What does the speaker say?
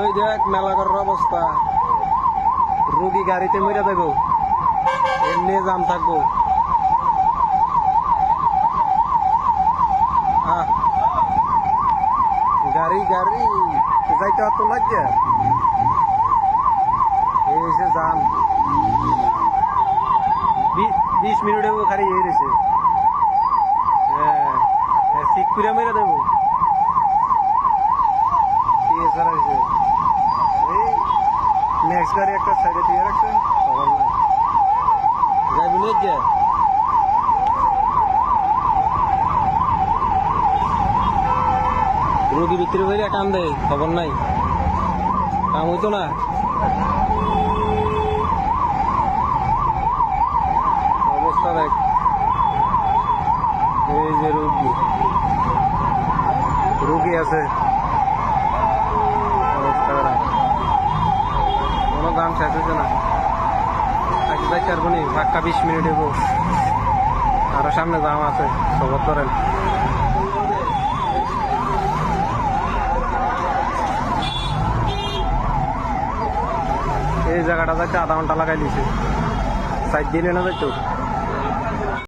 ওই দেখ মেলা করার অবস্থা। রুগী গাড়িতে মরে দেবো এমনি জাম থাকব। গাড়ি গাড়ি। যাইতে অত লাগে এই এসে জাম। বি- বিশ মিনিটে খালি রয়েছে হ্যাঁ ঠিক করে মেরে দেবো টিএসআর আছে এই নেক্সট গাড়ি একটা সাইডে দিয়ে রাখছে খবর রোগী বিক্রি করে টান দেয়, খবর নাই। কাম হইতো না। অবস্থা দেখ। এই যে রোগী। রোগী আছে। দাম শেষ হয়েছে না? আজ যাই চারবো নি পাক্কা বিশ মিনিট এবো আরও সামনে দাম আছে সবর ধরেন এই জায়গাটা যাইতে আধা ঘণ্টা লাগাই দিছে। সাইড দিলে না যাইতো?